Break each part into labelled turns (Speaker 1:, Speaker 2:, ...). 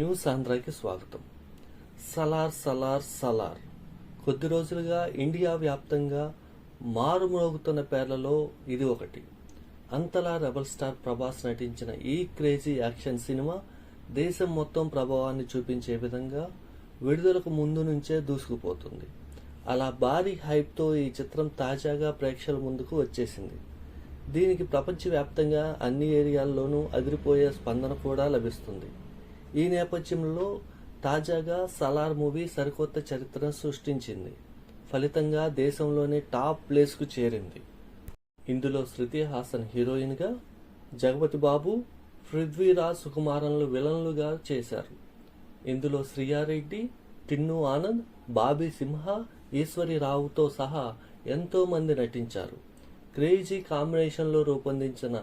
Speaker 1: News ఆంధ్రాకి స్వాగతం. సలార్ సలార్ సలార్. కొద్ది రోజులుగా ఇండియా వ్యాప్తంగా మారుమోగుతున్న పేర్లలో ఇది ఒకటి. అంతలా రెబల్ స్టార్ ప్రభాస్ నటించిన ఈ క్రేజీ యాక్షన్ సినిమా దేశం మొత్తం ప్రభావాన్ని చూపించే విధంగా విడుదలకు ముందు నుంచే దూసుకుపోతుంది. అలా భారీ హైప్తో ఈ చిత్రం తాజాగా ప్రేక్షకుల ముందుకు వచ్చేసింది. దీనికి ప్రపంచవ్యాప్తంగా అన్ని ఏరియాల్లోనూ అదిరిపోయే స్పందన కూడా లభిస్తుంది. ఈ నేపథ్యంలో తాజాగా సలార్ మూవీ సరికొత్త చరిత్రను సృష్టించింది. ఫలితంగా దేశంలోనే టాప్ ప్లేస్కు చేరింది. ఇందులో శృతి హాసన్ హీరోయిన్గా జగపతి బాబు పృథ్వీరాజ్ సుకుమారన్లు విలన్లుగా చేశారు. ఇందులో శ్రియారెడ్డి టిన్ను ఆనంద్ బాబీ సింహ ఈశ్వరి రావుతో సహా ఎంతోమంది నటించారు. క్రేజీ కాంబినేషన్లో రూపొందించిన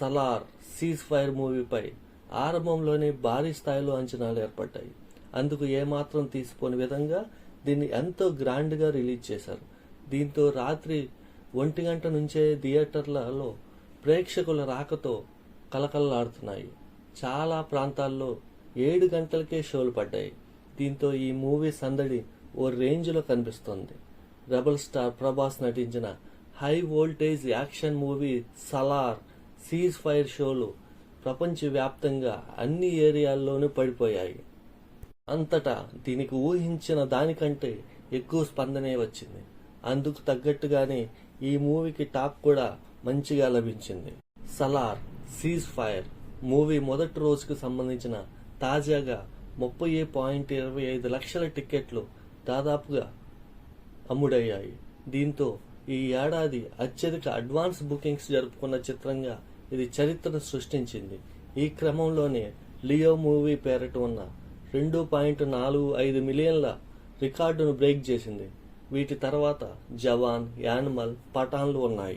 Speaker 1: సలార్ సీజ్ ఫైర్ మూవీపై ఆరంభంలోనే భారీ స్థాయిలో అంచనాలు ఏర్పడ్డాయి. అందుకు ఏమాత్రం తీసిపోని విధంగా దీన్ని ఎంతో గ్రాండ్గా రిలీజ్ చేశారు. దీంతో రాత్రి ఒంటి గంట నుంచే థియేటర్లలో ప్రేక్షకుల రాకతో కలకలలాడుతున్నాయి చాలా ప్రాంతాల్లో ఏడు గంటలకే షోలు పడ్డాయి. దీంతో ఈ మూవీ సందడి ఓ రేంజ్లో కనిపిస్తోంది. రెబల్ స్టార్ ప్రభాస్ నటించిన high voltage action movie Salaar ceasefire షోలు ప్రపంచవ్యాప్తంగా అన్ని ఏరియాల్లోనూ పడిపోయాయి. అంతటా దీనికి ఊహించిన దానికంటే ఎక్కువ స్పందనే వచ్చింది. అందుకు తగ్గట్టుగానే ఈ మూవీకి టాక్ కూడా మంచిగా లభించింది. సలార్ సీజ్ ఫైర్ మూవీ మొదటి రోజుకు సంబంధించిన తాజాగా ముప్పై పాయింట్ ఇరవై ఐదు లక్షల టిక్కెట్లు దాదాపుగా అమ్ముడయ్యాయి. దీంతో ఈ ఏడాది అత్యధిక అడ్వాన్స్ బుకింగ్స్ జరుపుకున్న చిత్రంగా ఇది చరిత్రను సృష్టించింది. ఈ క్రమంలోనే లియో మూవీ పేరట ఉన్న రెండు పాయింట్ నాలుగు ఐదు మిలియన్ల రికార్డును బ్రేక్ చేసింది. వీటి తర్వాత జవాన్ యానిమల్ పఠాన్లు ఉన్నాయి.